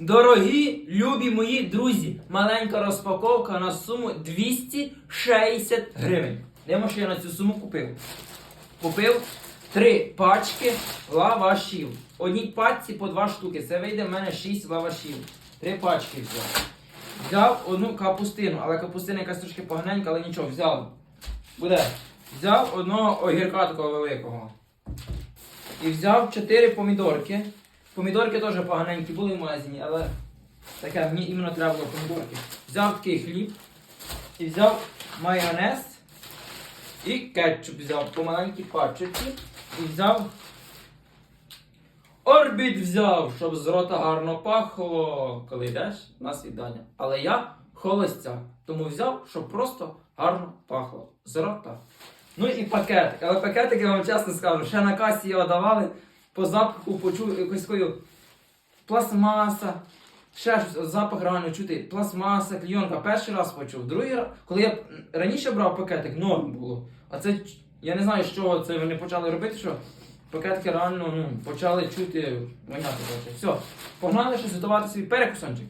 Дорогі, любі мої друзі, маленька розпаковка на суму 260 гривень. Дивимо, що я на цю суму купив. Купив три пачки лавашів. Одній пачці по два штуки. Це вийде в мене 6 лавашів. Три пачки взяв. Взяв одну капустину, але капустина якась трошки поганенька, але нічого, взяв. Буде. Взяв одного огірка такого великого. І взяв 4 помідорки. Помідорки теж поганенькі були в магазині, але таке мені іменно треба було помідорки. Взяв такий хліб і взяв майонез і кетчуп взяв по маленькій пачці. І взяв орбіт взяв, щоб з рота гарно пахло, коли йдеш на свідання. Але я холостяк, тому взяв, щоб просто гарно пахло з рота. Ну і пакетик. Але пакетик, я вам чесно скажу, ще на касі його давали, по запаху почув якось такою пластмаса. Ще щось, запах реально чути. Пластмаса, клійонка. Перший раз почув. Другий раз, коли я раніше брав пакетик, норм було. А це я не знаю, що це вони почали робити, що пакетки реально ну, почали чути воняти. Все, погнали щось готувати свій перекусончик.